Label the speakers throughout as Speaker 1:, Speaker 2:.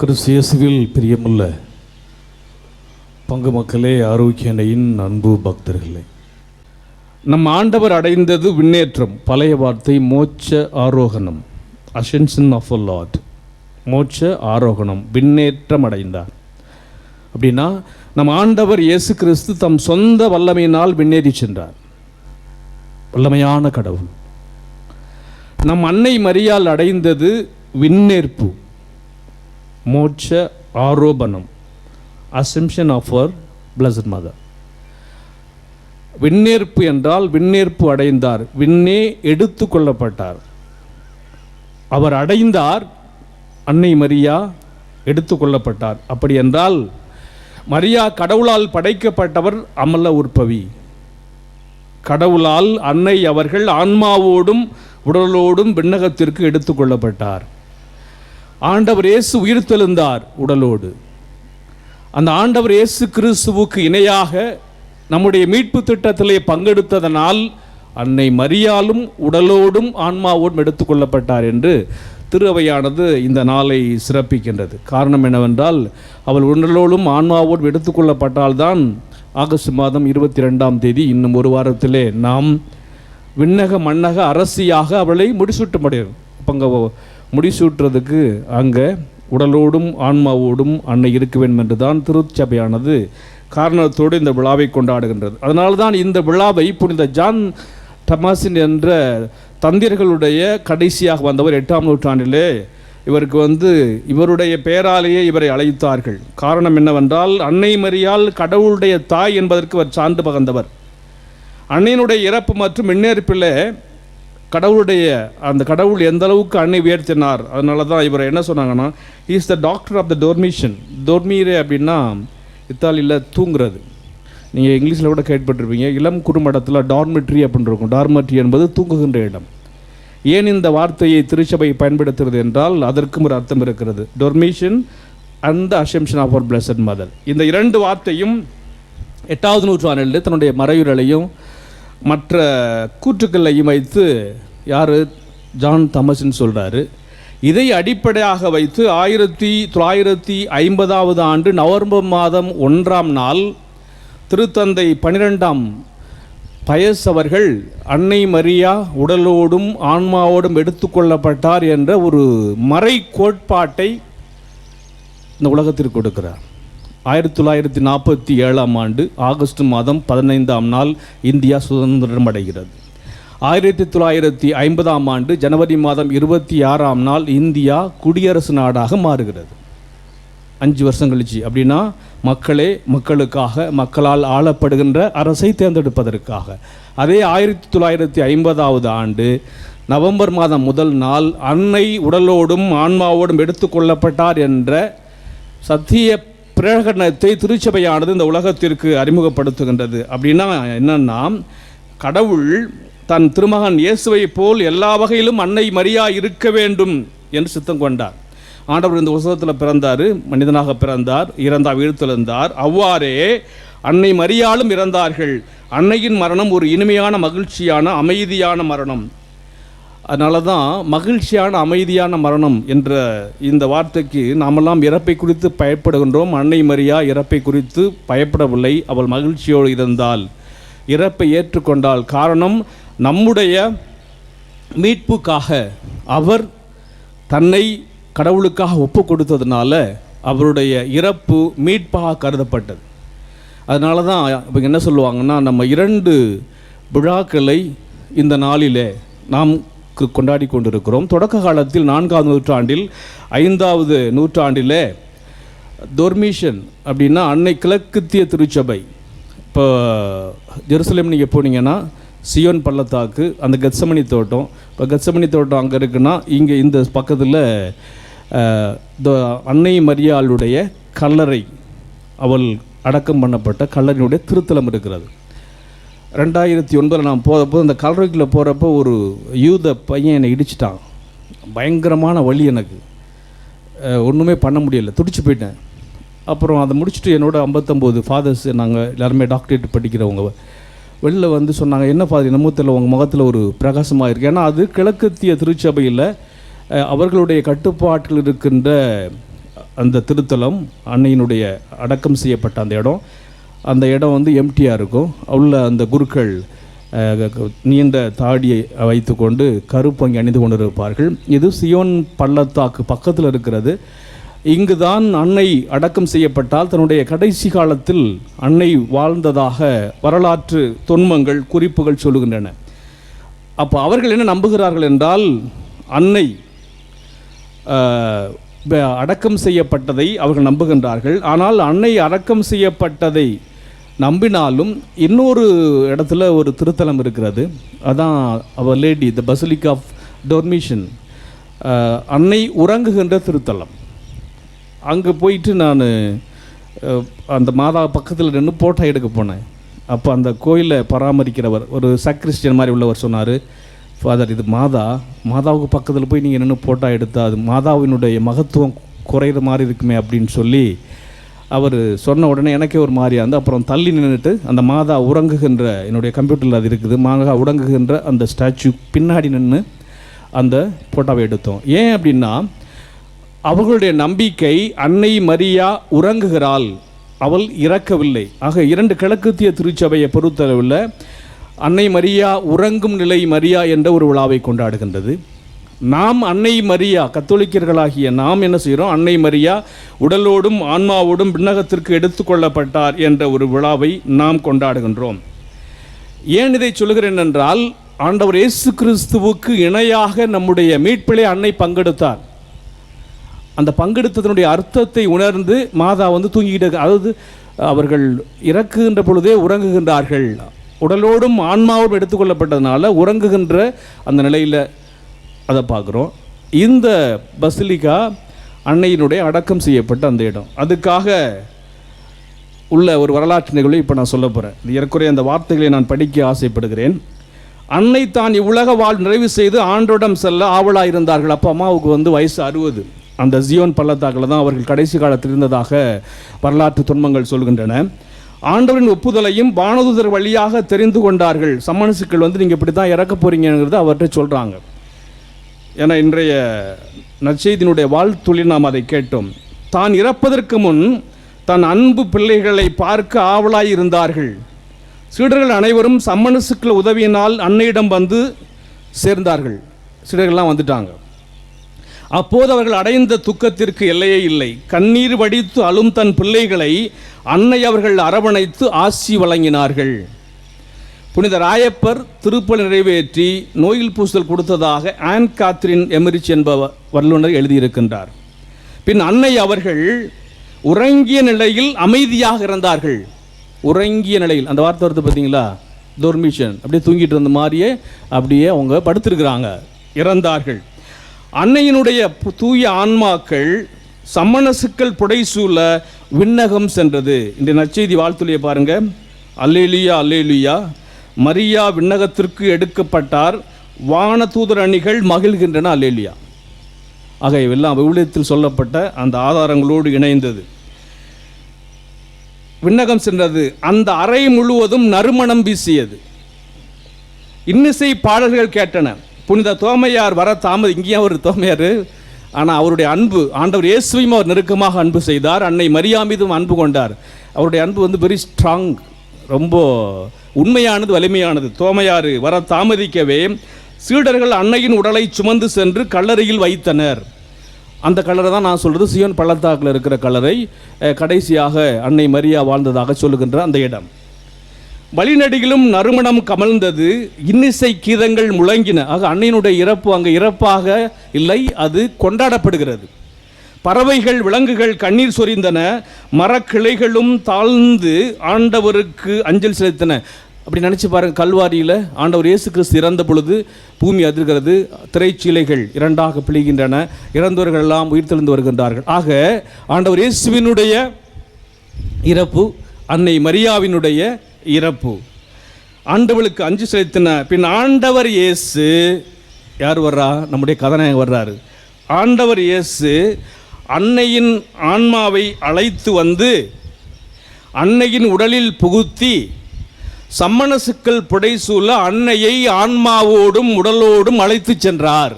Speaker 1: கிறிஸ்து இயேசுவில் பிரியமுள்ள பங்கு மக்களே ஆரோக்கியனையின் அன்பு பக்தர்களே. நம் ஆண்டவர் அடைந்தது விண்ணேற்றம் பழைய வார்த்தை மோட்ச ஆரோகணம். அசென்ஷன் ஆஃப் அ லார்ட் மோட்ச ஆரோகணம் விண்ணேற்றம் அடைந்தார். அப்படின்னா நம் ஆண்டவர் இயேசு கிறிஸ்து தம் சொந்த வல்லமையினால் விண்ணேறி சென்றார். வல்லமையான கடவுள். நம் அன்னை மரியால் அடைந்தது விண்ணேற்பு. மோட்ச ஆரோபணம். Assumption of our blessed mother விண்ணேற்பு என்றால் விண்ணேற்பு அடைந்தார். விண்ணே எடுத்து கொள்ளப்பட்டார். அவர் அடைந்தார். அன்னை மரியா எடுத்து கொள்ளப்பட்டார். அப்படி என்றால் மரியா கடவுளால் படைக்கப்பட்டவர் அமல உற்பவி. கடவுளால் அன்னை அவர்கள் ஆன்மாவோடும் உடலோடும் விண்ணகத்திற்கு எடுத்து கொள்ளப்பட்டார். ஆண்டவர் இயேசு உயிர்த்தெழுந்தார் உடலோடு. அந்த ஆண்டவர் இயேசு கிறிஸ்துவுக்கு இணையாக நம்முடைய மீட்பு திட்டத்திலே பங்கெடுத்ததனால் அன்னை மரியாலும் உடலோடும் ஆன்மாவோடும் எடுத்துக்கொள்ளப்பட்டார் என்று திருவையானது இந்த நாளை சிறப்பிக்கின்றது. காரணம் என்னவென்றால் அவள் உடலோடும் ஆன்மாவோடும் எடுத்துக்கொள்ளப்பட்டால்தான் ஆகஸ்ட் மாதம் இருபத்தி ரெண்டாம் தேதி இன்னும் ஒரு வாரத்திலே நாம் விண்ணக மன்னக அரசியாக அவளை முடிசூட்ட முடியும் அப்போ முடிசூட்டுறதுக்கு அங்கே உடலோடும் ஆன்மாவோடும் அன்னை இருக்க வேண்டும் என்று தான் திருச்சபையானது காரணத்தோடு இந்த விழாவை கொண்டாடுகின்றது. அதனால தான் இந்த விழாவை புனித ஜான் டமாசின் என்ற தந்தியர்களுடைய கடைசியாக வந்தவர் எட்டாம் நூற்றாண்டிலே இவருக்கு வந்து இவருடைய பெயராலேயே இவரை அழைத்தார்கள். காரணம் என்னவென்றால் அன்னை மரியால் கடவுளுடைய தாய் என்பதற்கு அவர் சான்று பகந்தவர் அன்னையினுடைய இறப்பு மற்றும் மின்னேற்பில் கடவுளுடைய அந்த கடவுள் எந்த அளவுக்கு அன்னை உயர்த்தினார் அதனால தான் இவர் என்ன சொன்னாங்கன்னா is the doctor of the dormition டோர்மீரே அப்படின்னா இத்தாலியில் தூங்குறது. நீங்கள் இங்கிலீஷில் கூட கேட்பட்டிருப்பீங்க இளம் குறும்படத்தில் டார்மெட்ரி அப்படின்னு இருக்கும். டார்மெட்ரி என்பது தூங்குகின்ற இடம். ஏன் இந்த வார்த்தையை திருச்சபை பயன்படுத்துகிறது என்றால் அதற்கும் ஒரு அர்த்தம் இருக்கிறது. Dormition and the assumption of our blessed mother இந்த இரண்டு வார்த்தையும் எட்டாவது நூற்றாண்டில் தன்னுடைய மறையுறலையும் மற்ற கூற்றுக்களையும் வைத்து யார்? ஜான் தமஸ்ன்னு சொல்கிறாரு இதை அடிப்படையாக வைத்து ஆயிரத்தி தொள்ளாயிரத்தி ஐம்பதாவது ஆண்டு நவம்பர் மாதம் ஒன்றாம் நாள் திருத்தந்தை பனிரெண்டாம் பயஸ் அவர்கள் அன்னை மரியா உடலோடும் ஆன்மாவோடும் எடுத்துக்கொள்ளப்பட்டார் என்ற ஒரு மறை கோட்பாட்டை இந்த உலகத்திற்கு கொடுக்கிறார். ஆயிரத்தி தொள்ளாயிரத்தி நாற்பத்தி ஏழாம் ஆண்டு ஆகஸ்ட் மாதம் பதினைந்தாம் நாள் இந்தியா சுதந்திரம் அடைகிறது. ஆயிரத்தி தொள்ளாயிரத்தி ஐம்பதாம் ஆண்டு ஜனவரி மாதம் இருபத்தி ஆறாம் நாள் இந்தியா குடியரசு நாடாக மாறுகிறது. அஞ்சு வருஷம் கழிச்சு அப்படின்னா மக்களே மக்களுக்காக மக்களால் ஆளப்படுகின்ற அரசை தேர்ந்தெடுப்பதற்காக. அதே ஆயிரத்தி தொள்ளாயிரத்தி ஐம்பதாவது ஆண்டு நவம்பர் மாதம் முதல் நாள் அன்னை உடலோடும் ஆன்மாவோடும் எடுத்துக்கொள்ளப்பட்டார் என்ற சத்திய பிரகடனத்தை திருச்சபையானது இந்த உலகத்திற்கு அறிமுகப்படுத்துகின்றது. அப்படின்னா என்னன்னா கடவுள் தன் திருமகன் இயேசுவை போல் எல்லா வகையிலும் அன்னை மரியா இருக்க வேண்டும் என்று சித்தம் கொண்டார். ஆண்டவர் இந்த உலகத்தில் பிறந்தார் மனிதனாக பிறந்தார் இறந்தார் வீழ்த்தெழுந்தார் அவ்வாறே அன்னை மரியாலும் இறந்தார்கள். அன்னையின் மரணம் ஒரு இனிமையான மகிழ்ச்சியான அமைதியான மரணம். அதனால தான் மகிழ்ச்சியான அமைதியான மரணம் என்ற இந்த வார்த்தைக்கு நாமெல்லாம் இறப்பை குறித்து பயப்படுகின்றோம். அன்னை மரியா இறப்பை குறித்து பயப்படவில்லை. அவள் மகிழ்ச்சியோடு இருந்தால் இறப்பை ஏற்றுக்கொண்டால் காரணம் நம்முடைய மீட்புக்காக அவர் தன்னை கடவுளுக்காக ஒப்பு கொடுத்ததுனால அவருடைய இறப்பு மீட்பாக கருதப்பட்டது. அதனால தான் இப்போ என்ன சொல்லுவாங்கன்னா நம்ம இரண்டு விழாக்களை இந்த நாளிலே நாம் கொண்டாடி கொண்டிருக்கிறோம். தொடக்க காலத்தில் நான்காவது நூற்றாண்டில் ஐந்தாவது நூற்றாண்டிலே டொர்மிஷன் அப்படின்னா அன்னை கிழக்குத்திய திருச்சபை. இப்போ ஜெருசலேம் நீங்கள் போனீங்கன்னா சியோன் பள்ளத்தாக்கு அந்த கெத்சமணி தோட்டம். இப்போ கெத்சமணி தோட்டம் அங்கே இருக்குன்னா இங்கே இந்த பக்கத்தில் அன்னை மரியாளுடைய கல்லறை அவள் அடக்கம் பண்ணப்பட்ட கல்லறையினுடைய திருத்தலம் இருக்கிறது. ரெண்டாயிரத்தி ஒன்பதில் நான் போகிறப்போ அந்த கல்லறைக்குள்ளே போகிறப்போ ஒரு யூத பையன் என்னை இடிச்சிட்டான். பயங்கரமான வழி எனக்கு. ஒன்றுமே பண்ண முடியல. துடிச்சு போயிட்டேன். அப்புறம் அதை முடிச்சுட்டு என்னோட ஐம்பத்தொம்போது ஃபாதர்ஸ் நாங்கள் எல்லாருமே டாக்டரேட் படிக்கிறவங்க. வெளில வந்து சொன்னாங்க என்ன ஃபாதர் என்னமோ தெரியல உங்கள் முகத்தில் ஒரு பிரகாசமாக இருக்குது ஏன்னா அது கிழக்கத்திய திருச்சபையில் அவர்களுடைய கட்டுப்பாட்டில் இருக்கின்ற அந்த திருத்தலம் அன்னையினுடைய அடக்கம் செய்யப்பட்ட அந்த இடம். அந்த இடம் வந்து எம்டியாக இருக்கும். உள்ள அந்த குருக்கள் நீண்ட தாடியை வைத்துக்கொண்டு கருப்பங்கி அணிந்து கொண்டிருப்பார்கள். இது சியோன் பள்ளத்தாக்கு பக்கத்தில் இருக்கிறது. இங்குதான் அன்னை அடக்கம் செய்யப்பட்டால் தன்னுடைய கடைசி காலத்தில் அன்னை வாழ்ந்ததாக வரலாற்று தொன்மங்கள் குறிப்புகள் சொல்லுகின்றன. அப்போ அவர்கள் என்ன நம்புகிறார்கள் என்றால் அன்னை அடக்கம் செய்யப்பட்டதை அவர்கள் நம்புகின்றார்கள். ஆனால் அன்னை அடக்கம் செய்யப்பட்டதை நம்பினாலும் இன்னொரு இடத்துல ஒரு திருத்தலம் இருக்கிறது. அதான் அவர் லேடி த பசிலிக் ஆஃப் டொர்மிஷன் அன்னை உறங்குகின்ற திருத்தலம். அங்கே போயிட்டு நான் அந்த மாதா பக்கத்தில் நின்று போட்டோ எடுக்க போனேன். அப்போ அந்த கோயிலை பராமரிக்கிறவர் ஒரு சக்ரிஸ்டியன் மாதிரி உள்ளவர் சொன்னார். ஃபாதர் இது மாதா. மாதாவுக்கு பக்கத்தில் போய் நீங்கள் நின்று போட்டோ எடுத்தால் அது மாதாவினுடைய மகத்துவம் குறையிற மாதிரி இருக்குமே அப்படின்னு சொல்லி அவர் சொன்ன உடனே எனக்கே ஒரு மாதிரியாக இருந்து அப்புறம் தள்ளி நின்றுட்டு அந்த மாதா உறங்குகின்ற என்னுடைய கம்ப்யூட்டரில் அது இருக்குது மாதா உறங்குகின்ற அந்த ஸ்டாச்சு பின்னாடி நின்று அந்த ஃபோட்டோவை எடுத்தோம். ஏன் அப்படின்னா அவர்களுடைய நம்பிக்கை அன்னை மரியா உறங்குகிறாள். அவள் இறக்கவில்லை. ஆக இரண்டு கிழக்குத்திய திருச்சபையை பொறுத்தளவில் அன்னை மரியா உறங்கும் நிலை மரியா என்ற ஒரு விழாவை கொண்டாடுகின்றது. நாம் அன்னை மரியா கத்தோலிக்கர்களாகிய நாம் என்ன செய்கிறோம்? அன்னை மரியா உடலோடும் ஆன்மாவோடும் விண்ணகத்திற்கு எடுத்துக்கொள்ளப்பட்டார் என்ற ஒரு விழாவை நாம் கொண்டாடுகின்றோம். ஏன் இதை சொல்கிறேன் என்றால் ஆண்டவர் இயேசு கிறிஸ்துவுக்கு இணையாக நம்முடைய மீட்பிலே அன்னை பங்கெடுத்தார். அந்த பங்கெடுத்ததனுடைய அர்த்தத்தை உணர்ந்து மாதா வந்து தூங்கிக்கிட்டு அதாவது அவர்கள் இறக்குகின்ற பொழுதே உறங்குகின்றார்கள். உடலோடும் ஆன்மாவோடும் எடுத்துக்கொள்ளப்பட்டதுனால உறங்குகின்ற அந்த நிலையில் அதை பார்க்குறோம். இந்த பசிலிக்கா அன்னையினுடைய அடக்கம் செய்யப்பட்ட அந்த இடம். அதுக்காக உள்ள ஒரு வரலாற்று நிகழ்வு இப்போ நான் சொல்ல போகிறேன் ஏற்குறைய ஏறக்குறைய அந்த வார்த்தைகளை நான் படிக்க ஆசைப்படுகிறேன். அன்னை தான் இவ்வுலக வாழ் நிறைவு செய்து ஆண்டோடம் செல்ல ஆவலாக இருந்தார்கள். அப்போ அம்மாவுக்கு வந்து வயசு அறுபது. அந்த ஜியோன் பள்ளத்தாக்கில் தான் அவர்கள் கடைசி காலத்தில் இருந்ததாக வரலாற்று துன்பங்கள் சொல்கின்றன. ஆண்டவரின் ஒப்புதலையும் வானதுதர் வழியாக தெரிந்து கொண்டார்கள். சம்மனசுக்கள் வந்து நீங்கள் இப்படி தான் இறக்க போகிறீங்கிறத அவர்கிட்ட சொல்கிறாங்க ஏன்னா இன்றைய நற்செய்தியினுடைய வாழ்த்துளில் நாம் அதை கேட்டோம். தான் இறப்பதற்கு முன் தன் அன்பு பிள்ளைகளை பார்க்க ஆவலாய் இருந்தார்கள். சீடர்கள் அனைவரும் சம்மனசுக்கள் உதவியினால் அன்னையிடம் வந்து சேர்ந்தார்கள். சீடர்கள்லாம் வந்துட்டாங்க. அப்போது அவர்கள் அடைந்த துக்கத்திற்கு எல்லையே இல்லை. கண்ணீர் வடித்து அழும் தன் பிள்ளைகளை அன்னை அவர்கள் அரவணைத்து ஆசி வழங்கினார்கள். புனித ராயப்பர் திருப்பலி நிறைவேற்றி நோயில் பூசல் கொடுத்ததாக ஆன் காத்ரின் எமரிச் என்பவர் வல்லுநர் எழுதியிருக்கின்றார். பின் அன்னை அவர்கள் உறங்கிய நிலையில் அமைதியாக இருந்தார்கள் உறங்கிய நிலையில் அந்த வார்த்தை வருது பார்த்தீங்களா டொர்மிஷன் அப்படியே தூங்கிட்டு இருந்த மாதிரியே அப்படியே அவங்க படுத்திருக்கிறாங்க. இறந்தார்கள். அன்னையினுடைய பு- தூய ஆன்மாக்கள் சம்மணசுக்கள் புடைசூழ விண்ணகம் சென்றது. இந்த நற்செய்தி வாழ்த்துலையை பாருங்க. Hallelujah hallelujah. மரியா விண்ணகத்திற்கு எடுக்கப்பட்டார். வானதூதர் அணிகள் மகிழ்கின்றன. அல்லேலியா. ஆக இவெல்லாம் விவிலியத்தில் சொல்லப்பட்ட அந்த ஆதாரங்களோடு இணைந்தது. விண்ணகம் சென்றது. அந்த அறை முழுவதும் நறுமணம் வீசியது. இன்னிசை பாடல்கள் கேட்டன. புனித தோமையார் வர தாமது இங்கேயும் ஒரு தோமையார். ஆனால் அவருடைய அன்பு ஆண்டவர் இயேசுவையும் அவர் நெருக்கமாக அன்பு செய்தார் அன்னை மரியா மீதும் அன்பு கொண்டார். அவருடைய அன்பு வந்து வெரி ஸ்ட்ராங் ரொம்ப உண்மையானது வலிமையானது. தோமையாறு வர தாமதிக்கவே சீடர்கள் அன்னையின் உடலை சுமந்து சென்று கல்லறையில் வைத்தனர். அந்த கலரை தான் நான் சொல்கிறது சியோன் பள்ளத்தாக்கில் இருக்கிற கலரை கடைசியாக அன்னை மரியா வாழ்ந்ததாக சொல்லுகின்ற அந்த இடம். வழிநடிகளும் நறுமணம் கமழ்ந்தது. இன்னிசை கீதங்கள் முழங்கின. ஆக அன்னையினுடைய இறப்பு அங்கே இறப்பாக இல்லை அது கொண்டாடப்படுகிறது. பறவைகள் விலங்குகள் கண்ணீர் சொரிந்தன. மரக்கிளைகளும் தாழ்ந்து ஆண்டவருக்கு அஞ்சல் செலுத்தின. அப்படி நினச்சி பாருங்க கல்வாரியில் ஆண்டவர் இயேசு கிறிஸ்து இறந்த பொழுது பூமி அதிர்கிறது. திரைச்சீலைகள் இரண்டாக பிழிகின்றன. இறந்தவர்கள் எல்லாம் உயிர்த்தெழுந்து வருகின்றார்கள். ஆக ஆண்டவர் இயேசுவினுடைய இறப்பு அன்னை மரியாவினுடைய இறப்பு. ஆண்டவளுக்கு அஞ்சு செலுத்தின பின் ஆண்டவர் இயேசு யார் வர்றா? நம்முடைய கதாநாயகன் வர்றாரு. ஆண்டவர் இயேசு அன்னையின் ஆன்மாவை அழைத்து வந்து அன்னையின் உடலில் புகுத்தி சம்மணசுக்கள் புடைசூழ அன்னையை ஆன்மாவோடும் உடலோடும் அழைத்து சென்றார்.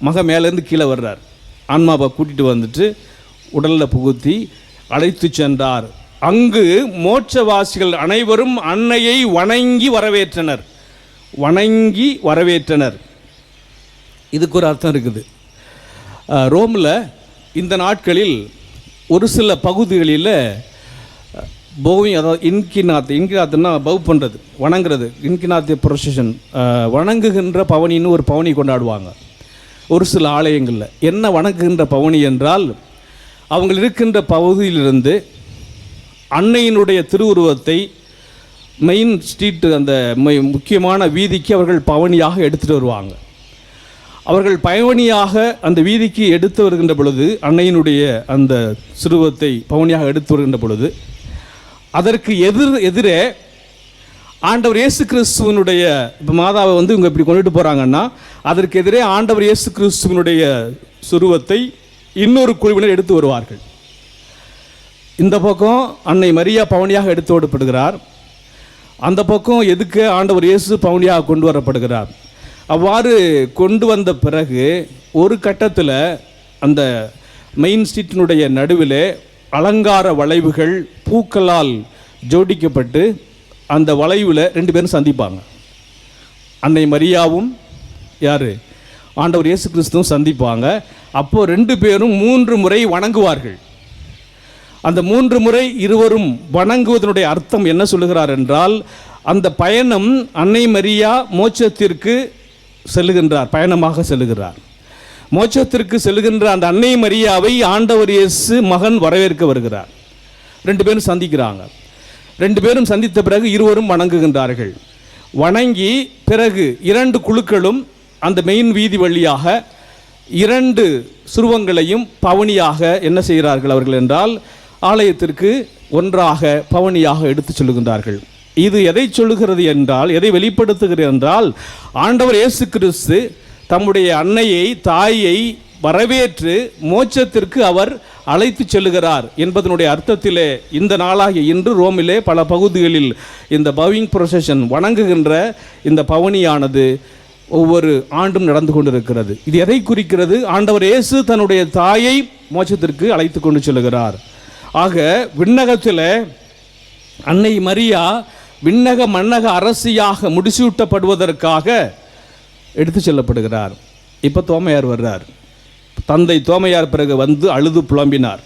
Speaker 1: மக மேலேருந்து கீழே வர்றார். ஆன்மாவை கூட்டிகிட்டு வந்துட்டு உடலில் புகுத்தி அழைத்து சென்றார். அங்கு மோட்சவாசிகள் அனைவரும் அன்னையை வணங்கி வரவேற்றனர். வணங்கி வரவேற்றனர். இதுக்கு ஒரு அர்த்தம் இருக்குது. ரோமில் இந்த நாட்களில் ஒரு சில பகுதிகளில் அஹ், போவி அதாவது இன்கிநாத் இன்கிநாத்னா பவ் பண்ணுறது வணங்குறது இன்கிநாத் ப்ரொசஷன் வணங்குகின்ற பவனின்னு ஒரு பவனி கொண்டாடுவாங்க. ஒரு சில ஆலயங்களில். என்ன வணங்குகின்ற பவனி என்றால் அவங்க இருக்கின்ற பகுதியிலிருந்து அன்னையினுடைய திருவுருவத்தை மெயின் ஸ்ட்ரீட்டு அந்த முக்கியமான வீதிக்கு அவர்கள் பவனியாக எடுத்துகிட்டு வருவாங்க. அவர்கள் பயவனியாக அந்த வீதிக்கு எடுத்து வருகின்ற பொழுது அன்னையினுடைய அந்த சிறுவத்தை பவனியாக எடுத்து வருகின்ற பொழுது அதற்கு எதிர் எதிரே ஆண்டவர் இயேசு கிறிஸ்துவனுடைய இப்போ மாதாவை வந்து இவங்க இப்படி கொண்டுட்டு போகிறாங்கன்னா அதற்கு எதிரே ஆண்டவர் இயேசு கிறிஸ்துவனுடைய சுருவத்தை இன்னொரு குழுவினர் எடுத்து வருவார்கள். இந்த பக்கம் அன்னை மரியா பவனியாக எடுத்து விடப்படுகிறார் அந்த பக்கம் எதுக்கு ஆண்டவர் இயேசு பவுனியாக கொண்டு வரப்படுகிறார்? அவ்வாறு கொண்டு வந்த பிறகு ஒரு கட்டத்தில் அந்த மெயின் ஸ்ட்ரீட்டினுடைய நடுவிலே அலங்கார வளைவுகள் பூக்களால் ஜோடிக்கப்பட்டு அந்த வளைவில் ரெண்டு பேரும் சந்திப்பாங்க. அன்னை மரியாவும் யார்? ஆண்டவர் இயேசு கிறிஸ்துவும் சந்திப்பாங்க. அப்போது ரெண்டு பேரும் மூன்று முறை வணங்குவார்கள். அந்த மூன்று முறை இருவரும் வணங்குவதனுடைய அர்த்தம் என்ன சொல்லுகிறார் என்றால் அந்த பயணம் அன்னை மரியா மோட்சத்திற்கு செல்லுகின்றார் பயணமாக செல்லுகிறார். மோட்சத்திற்கு செல்லுகின்ற அந்த அன்னை மரியாவை ஆண்டவர் இயேசு மகன் வரவேற்க வருகிறார். ரெண்டு பேரும் சந்திக்கிறாங்க. ரெண்டு பேரும் சந்தித்த பிறகு இருவரும் வணங்குகின்றார்கள். வணங்கி பிறகு இரண்டு குழுக்களும் அந்த மெயின் வீதி வழியாக இரண்டு சுருவங்களையும் பவனியாக என்ன செய்கிறார்கள் அவர்கள் என்றால் ஆலயத்திற்கு ஒன்றாக பவனியாக எடுத்துச் சொல்லுகின்றார்கள். இது எதை சொல்லுகிறது என்றால் எதை வெளிப்படுத்துகிறது என்றால் ஆண்டவர் இயேசு கிறிஸ்து தம்முடைய அன்னையை தாயை வரவேற்று மோட்சத்திற்கு அவர் அழைத்து செல்லுகிறார் என்பதனுடைய அர்த்தத்திலே இந்த நாளாகிய இன்று ரோமிலே பல பகுதிகளில் இந்த பவிங் ப்ரொசஷன் வணங்குகின்ற இந்த பவனியானது ஒவ்வொரு ஆண்டும் நடந்து கொண்டிருக்கிறது. இது எதை குறிக்கிறது? ஆண்டவர் இயேசு தன்னுடைய தாயை மோட்சத்திற்கு அழைத்து கொண்டு செல்லுகிறார். ஆக விண்ணகத்தில் அன்னை மரியா விண்ணக மன்னக அரசியாக முடிசூட்டப்படுவதற்காக எடுத்து செல்லப்படுகிறார். இப்போ தோமையார் வர்றார். தந்தை தோமையார் பிறகு வந்து அழுது புலம்பினார்.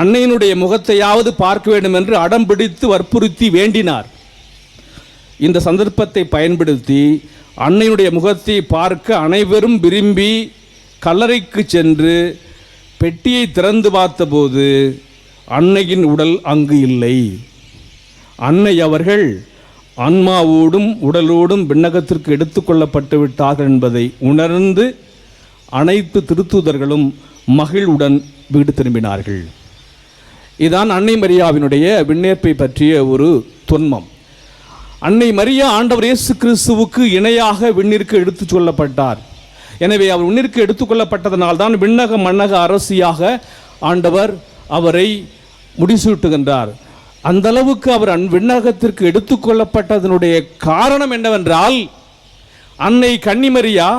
Speaker 1: அன்னையினுடைய முகத்தையாவது பார்க்க வேண்டும் என்று அடம் பிடித்து வற்புறுத்தி வேண்டினார். இந்த சந்தர்ப்பத்தை பயன்படுத்தி அன்னையுடைய முகத்தை பார்க்க அனைவரும் விரும்பி கல்லறைக்கு சென்று பெட்டியை திறந்து பார்த்தபோது அன்னையின் உடல் அங்கு இல்லை. அன்னை அவர்கள் ஆன்மாவோடும் உடலோடும் விண்ணகத்திற்கு எடுத்துக்கொள்ளப்பட்டு விட்டார்கள் என்பதை உணர்ந்து அனைத்து திருத்தூதர்களும் மகிழ்வுடன் வீடு திரும்பினார்கள். இதான் அன்னை மரியாவினுடைய விண்ணேற்பை பற்றிய ஒரு தொன்மம். அன்னை மரியா ஆண்டவர் இயேசு கிறிஸ்துவுக்கு இணையாக விண்ணிற்கு எடுத்துச் சொல்லப்பட்டார். எனவே அவர் உன்னிற்கு எடுத்துக்கொள்ளப்பட்டதனால் தான் விண்ணக மன்னக அரசியாக ஆண்டவர் அவரை முடிசூட்டுகின்றார். அந்த அளவுக்கு அவர் அன் விண்ணகத்திற்கு எடுத்துக்கொள்ளப்பட்டதனுடைய காரணம் என்னவென்றால் அன்னை கன்னிமரியா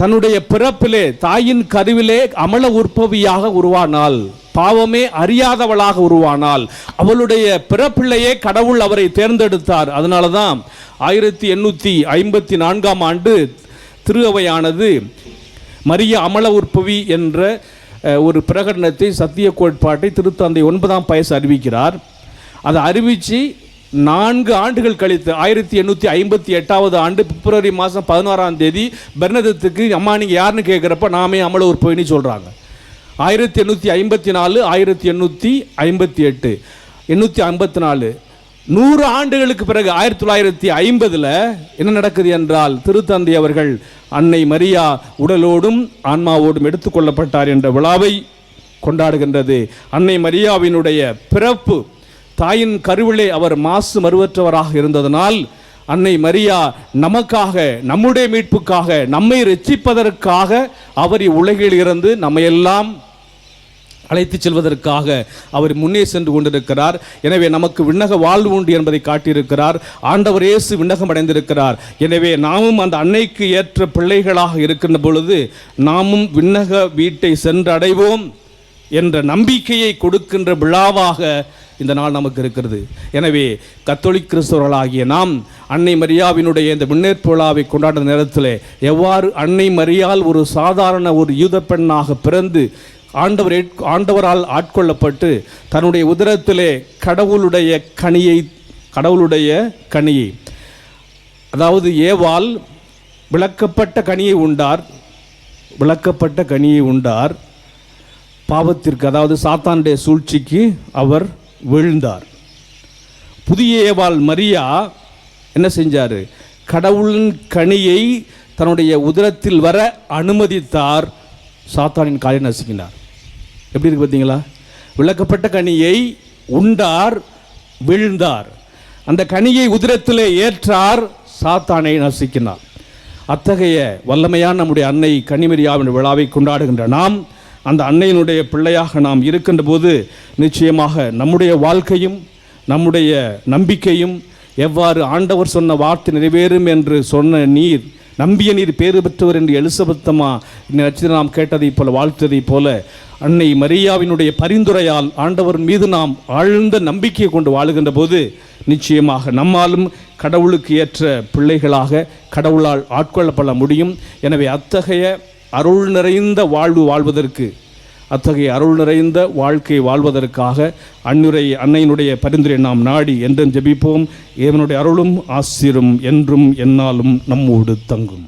Speaker 1: தன்னுடைய பிறப்பிலே தாயின் கருவிலே அமல உற்பவியாக உருவானாள். பாவமே அறியாதவளாக உருவானாள். அவளுடைய பிறப்பிள்ளையே கடவுள் அவரை தேர்ந்தெடுத்தார். அதனால தான் ஆயிரத்தி எண்ணூற்றி ஐம்பத்தி நான்காம் ஆண்டு திரு அவையானது மரிய அமல உற்பவி என்ற ஒரு பிரகடனத்தை சத்திய கோட்பாட்டை திருத்தந்தை ஒன்பதாம் பயசு அறிவிக்கிறார். அதை அறிவித்து நான்கு ஆண்டுகள் கழித்து ஆயிரத்தி எண்ணூற்றி ஐம்பத்தி எட்டாவது ஆண்டு பிப்ரவரி மாதம் பதினாறாம் தேதி பெர்னதத்துக்கு அம்மா நீங்கள் யாருன்னு கேட்குறப்ப நாமே அமல உற்பவின்னு சொல்கிறாங்க ஆயிரத்தி எண்ணூற்றி ஐம்பத்தி நாலு ஆயிரத்தி எண்ணூற்றி ஐம்பத்தி எட்டு எண்ணூற்றி ஐம்பத்தி நாலு. நூறு ஆண்டுகளுக்கு பிறகு ஆயிரத்தி தொள்ளாயிரத்தி ஐம்பதில் என்ன நடக்குது என்றால் திருத்தந்தை அவர்கள் அன்னை மரியா உடலோடும் ஆன்மாவோடும் எடுத்துக்கொள்ளப்பட்டார் என்ற விழாவை கொண்டாடுகின்றது. அன்னை மரியாவினுடைய பிறப்பு தாயின் கருவிலே அவர் மாசு மறுவற்றவராக இருந்ததனால் அன்னை மரியா நமக்காக நம்முடைய மீட்புக்காக நம்மை ரட்சிப்பதற்காக அவர் இவ்வுலகில் இருந்து நம்மையெல்லாம் அழைத்துச் செல்வதற்காக அவர் முன்னே சென்று கொண்டிருக்கிறார். எனவே நமக்கு விண்ணக வாழ்வு உண்டு என்பதை காட்டியிருக்கிறார். ஆண்டவர் இயேசு விண்ணகம் அடைந்திருக்கிறார். எனவே நாமும் அந்த அன்னைக்கு ஏற்ற பிள்ளைகளாக இருக்கின்ற பொழுது நாமும் விண்ணக வீட்டை சென்றடைவோம் என்ற நம்பிக்கையை கொடுக்கின்ற விழாவாக இந்த நாள் நமக்கு இருக்கிறது. எனவே கத்தோலிக் கிறிஸ்தவர்களாகிய நாம் அன்னை மரியாவினுடைய இந்த முன்னேற்பு விழாவை கொண்டாடுற நேரத்தில் எவ்வாறு அன்னை மரியால் ஒரு சாதாரண ஒரு யூத பெண்ணாக பிறந்து ஆண்டவர் ஆண்டவரால் ஆட்கொள்ளப்பட்டு தன்னுடைய உதரத்திலே கடவுளுடைய கனியை கடவுளுடைய கனியை அதாவது ஏவால் விளக்கப்பட்ட கனியை உண்டார் விளக்கப்பட்ட கனியை உண்டார் பாவத்திற்கு அதாவது சாத்தானுடைய சூழ்ச்சிக்கு அவர் விழுந்தார். புதிய ஏவாள் மரியா என்ன செஞ்சார்? கடவுளின் கனியை தன்னுடைய உதரத்தில் வர அனுமதித்தார் சாத்தானின் காலை நசுக்கினார். எப்படி இருக்கு பார்த்தீங்களா? விளக்கப்பட்ட கனியை உண்டார் விழுந்தார். அந்த கனியை உதிரத்திலே ஏற்றார் சாத்தானை நசுக்கினார். அத்தகைய வல்லமையான நம்முடைய அன்னை கனிமரியாவின் விழாவை கொண்டாடுகின்ற நாம் அந்த அன்னையினுடைய பிள்ளையாக நாம் இருக்கின்ற போது நிச்சயமாக நம்முடைய வாழ்க்கையும் நம்முடைய நம்பிக்கையும் எவ்வாறு ஆண்டவர் சொன்ன வார்த்தை நிறைவேறும் என்று சொன்ன நீர் நம்பிய நீர் பேறு பெற்றவர் என்று எலிசபெத்தமா நட்சத்திரம் நாம் கேட்டதைப் போல வாழ்த்ததைப் போல அன்னை மரியாவினுடைய பரிந்துரையால் ஆண்டவர் மீது நாம் ஆழ்ந்த நம்பிக்கையை கொண்டு வாழுகின்ற போது நிச்சயமாக நம்மாலும் கடவுளுக்கு ஏற்ற பிள்ளைகளாக கடவுளால் ஆட்கொள்ளப்பட முடியும். எனவே அத்தகைய அருள் நிறைந்த வாழ்வு வாழ்வதற்கு அத்தகைய அருள் நிறைந்த வாழ்க்கை வாழ்வதற்காக அன்னுரை அன்னையினுடைய பரிந்துரை நாம் நாடி என்றும் ஜெபிப்போம். இவனுடைய அருளும் ஆசிரும் என்றும் என்னாலும் நம்மோடு தங்கும்.